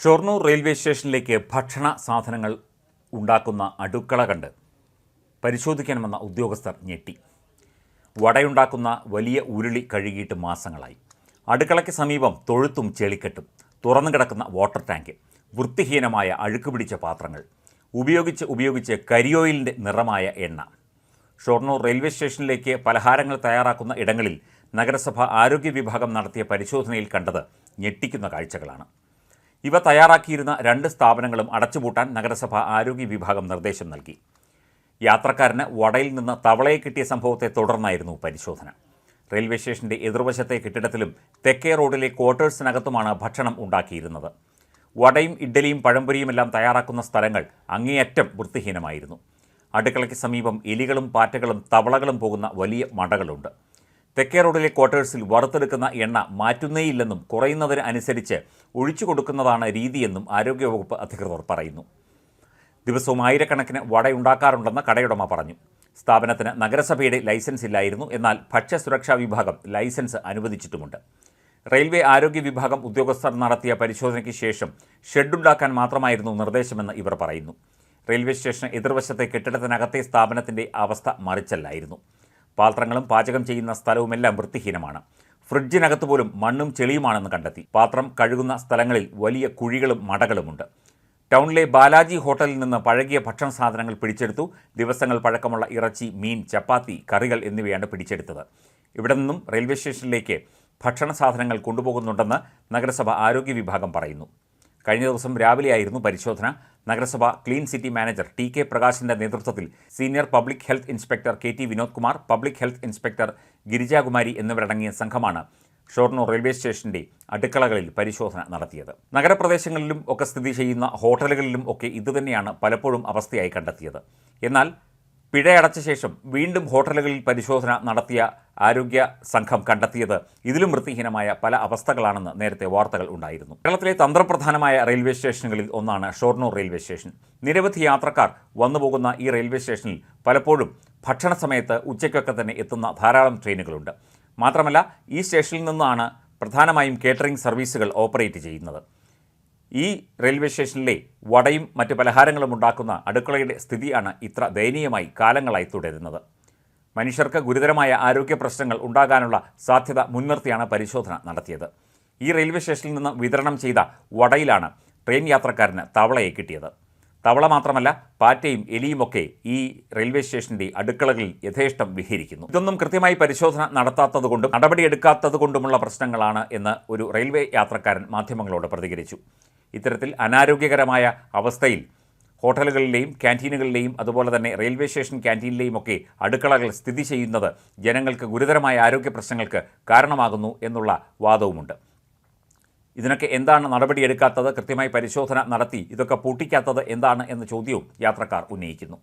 Shoranur railway സ്റ്റേഷനിലേക്ക് ഭക്ഷണ സാധനങ്ങൾ ഉണ്ടാക്കുന്ന അടുക്കള കണ്ട് പരിശോധിക്കണമെന്ന ഉദ്യോഗസ്ഥർ ഞെട്ടി. വടയുണ്ടാക്കുന്ന വലിയ ഉരുളി കഴുകിയിട്ട് മാസങ്ങളായി. അടുക്കളയ്ക്ക് സമീപം തൊഴുത്തും ചെളിക്കെട്ടും തുറന്നു കിടക്കുന്ന വാട്ടർ ടാങ്ക് വൃത്തിഹീനമായ അഴുക്ക് പിടിച്ച പാത്രങ്ങൾ ഉപയോഗിച്ച് ഉപയോഗിച്ച് കരിയോയിലിന്റെ നിറമായ എണ്ണ. ഷൊർണൂർ റെയിൽവേ സ്റ്റേഷനിലേക്ക് പലഹാരങ്ങൾ തയ്യാറാക്കുന്ന ഇടങ്ങളിൽ നഗരസഭ ആരോഗ്യ വിഭാഗം നടത്തിയ പരിശോധനയിൽ കണ്ടത് ഞെട്ടിക്കുന്ന കാഴ്ചകളാണ്. ഇവ തയ്യാറാക്കിയിരുന്ന രണ്ട് സ്ഥാപനങ്ങളും അടച്ചുപൂട്ടാൻ നഗരസഭ ആരോഗ്യ വിഭാഗം നിർദ്ദേശം നൽകി. യാത്രക്കാരന് വടയിൽ നിന്ന് തവളയെ കിട്ടിയ സംഭവത്തെ തുടർന്നായിരുന്നു പരിശോധന. റെയിൽവേ സ്റ്റേഷന്റെ എതിർവശത്തെ കെട്ടിടത്തിലും തെക്കേ റോഡിലെ ക്വാർട്ടേഴ്സിനകത്തുമാണ് ഭക്ഷണം ഉണ്ടാക്കിയിരുന്നത്. വടയും ഇഡ്ഡലിയും പഴംപൊരിയുമെല്ലാം തയ്യാറാക്കുന്ന സ്ഥലങ്ങൾ അങ്ങേയറ്റം വൃത്തിഹീനമായിരുന്നു. അടുക്കളയ്ക്ക് സമീപം എലികളും പാറ്റകളും തവളകളും പോകുന്ന വലിയ മടകളുണ്ട്. തെക്കേ റോഡിലെ ക്വാർട്ടേഴ്സിൽ വറുത്തെടുക്കുന്ന എണ്ണ മാറ്റുന്നേയില്ലെന്നും കുറയുന്നതിന് അനുസരിച്ച് ഒഴിച്ചു കൊടുക്കുന്നതാണ് രീതിയെന്നും ആരോഗ്യവകുപ്പ് അധികൃതർ പറയുന്നു. ദിവസവും ആയിരക്കണക്കിന് വടയുണ്ടാക്കാറുണ്ടെന്ന് കടയുടമ പറഞ്ഞു. സ്ഥാപനത്തിന് നഗരസഭയുടെ ലൈസൻസ് ഇല്ലായിരുന്നു. എന്നാൽ ഭക്ഷ്യസുരക്ഷാ വിഭാഗം ലൈസൻസ് അനുവദിച്ചിട്ടുമുണ്ട്. റെയിൽവേ ആരോഗ്യ വിഭാഗം ഉദ്യോഗസ്ഥർ നടത്തിയ പരിശോധനയ്ക്ക് ശേഷം ഷെഡുണ്ടാക്കാൻ മാത്രമായിരുന്നു നിർദ്ദേശമെന്ന് ഇവർ പറയുന്നു. റെയിൽവേ സ്റ്റേഷൻ എതിർവശത്തെ കെട്ടിടത്തിനകത്തെ സ്ഥാപനത്തിന്റെ അവസ്ഥ മറിച്ചല്ലായിരുന്നു. പാത്രങ്ങളും പാചകം ചെയ്യുന്ന സ്ഥലവുമെല്ലാം വൃത്തിഹീനമാണ്. ഫ്രിഡ്ജിനകത്ത് പോലും മണ്ണും ചെളിയുമാണെന്ന് കണ്ടെത്തി. പാത്രം കഴുകുന്ന സ്ഥലങ്ങളിൽ വലിയ കുഴികളും മടകളുമുണ്ട്. ടൗണിലെ ബാലാജി ഹോട്ടലിൽ നിന്ന് പഴകിയ ഭക്ഷണ സാധനങ്ങൾ പിടിച്ചെടുത്തു. ദിവസങ്ങൾ പഴക്കമുള്ള ഇറച്ചി മീൻ ചപ്പാത്തി കറികൾ എന്നിവയാണ് പിടിച്ചെടുത്തത്. ഇവിടെ നിന്നും റെയിൽവേ സ്റ്റേഷനിലേക്ക് ഭക്ഷണ സാധനങ്ങൾ കൊണ്ടുപോകുന്നുണ്ടെന്ന് നഗരസഭ ആരോഗ്യ വിഭാഗം പറയുന്നു. കഴിഞ്ഞ ദിവസം രാവിലെയായിരുന്നു പരിശോധന. നഗരസഭ clean city manager T K പ്രകാശിന്റെ നേതൃത്വത്തിൽ senior public health inspector K T Vinod Kumar public health inspector Girijakumari എന്നിവരടങ്ങിയ സംഘമാണ് ഷൊർണൂർ റെയിൽവേ സ്റ്റേഷന്റെ അടുക്കളകളിൽ പരിശോധന നടത്തിയത്. നഗരപ്രദേശങ്ങളിലും ഒക്കെ സ്ഥിതി ചെയ്യുന്ന ഹോട്ടലുകളിലും ഒക്കെ ഇതുതന്നെയാണ് പലപ്പോഴും അവസ്ഥയായി കണ്ടെത്തിയത്. എന്നാൽ പിഴയടച്ച ശേഷം വീണ്ടും ഹോട്ടലുകളിൽ പരിശോധന നടത്തിയ ആരോഗ്യ സംഘം കണ്ടെത്തിയത് ഇതിലും വൃത്തിഹീനമായ പല അവസ്ഥകളാണെന്ന് നേരത്തെ വാർത്തകൾ ഉണ്ടായിരുന്നു. കേരളത്തിലെ തന്ത്രപ്രധാനമായ റെയിൽവേ സ്റ്റേഷനുകളിൽ ഒന്നാണ് ഷൊർണൂർ റെയിൽവേ സ്റ്റേഷൻ. നിരവധി യാത്രക്കാർ വന്നുപോകുന്ന ഈ റെയിൽവേ സ്റ്റേഷനിൽ പലപ്പോഴും ഭക്ഷണ സമയത്ത് ഉച്ചയ്ക്കൊക്കെ തന്നെ എത്തുന്ന ധാരാളം ട്രെയിനുകളുണ്ട്. മാത്രമല്ല ഈ സ്റ്റേഷനിൽ നിന്നാണ് പ്രധാനമായും കേറ്ററിംഗ് സർവീസുകൾ ഓപ്പറേറ്റ് ചെയ്യുന്നത്. ഈ റെയിൽവേ സ്റ്റേഷനിലെ വടയും മറ്റ് പലഹാരങ്ങളും ഉണ്ടാക്കുന്ന അടുക്കളയുടെ സ്ഥിതിയാണ് ഇത്ര ദയനീയമായി കാലങ്ങളായി തുടരുന്നത്. മനുഷ്യർക്ക് ഗുരുതരമായ ആരോഗ്യ പ്രശ്നങ്ങൾ ഉണ്ടാകാനുള്ള സാധ്യത മുൻനിർത്തിയാണ് പരിശോധന നടത്തിയത്. ഈ റെയിൽവേ സ്റ്റേഷനിൽ നിന്ന് വിതരണം ചെയ്ത വടയിലാണ് ട്രെയിൻ യാത്രക്കാരന് തവളയെ കിട്ടിയത്. തവള മാത്രമല്ല പാറ്റയും എലിയുമൊക്കെ ഈ റെയിൽവേ സ്റ്റേഷന്റെ അടുക്കളകളിൽ യഥേഷ്ടം വിഹരിക്കുന്നു. ഇതൊന്നും കൃത്യമായി പരിശോധന നടത്താത്തതുകൊണ്ടും നടപടിയെടുക്കാത്തതുകൊണ്ടുമുള്ള പ്രശ്നങ്ങളാണ് എന്ന് ഒരു റെയിൽവേ യാത്രക്കാരൻ മാധ്യമങ്ങളോട് പ്രതികരിച്ചു. ഇത്തരത്തിൽ അനാരോഗ്യകരമായ അവസ്ഥയിൽ ഹോട്ടലുകളിലെയും ക്യാന്റീനുകളിലെയും അതുപോലെ തന്നെ റെയിൽവേ സ്റ്റേഷൻ ക്യാന്റീനിലെയും ഒക്കെ അടുക്കളകൾ സ്ഥിതി ചെയ്യുന്നത് ജനങ്ങൾക്ക് ഗുരുതരമായ ആരോഗ്യ പ്രശ്നങ്ങൾക്ക് കാരണമാകുന്നു എന്നുള്ള വാദവുമുണ്ട്. ഇതിനൊക്കെ എന്താണ് നടപടിയെടുക്കാത്തത്? കൃത്യമായി പരിശോധന നടത്തി ഇതൊക്കെ പൂട്ടിക്കാത്തത് എന്താണ് എന്ന ചോദ്യവും യാത്രക്കാർ ഉന്നയിക്കുന്നു.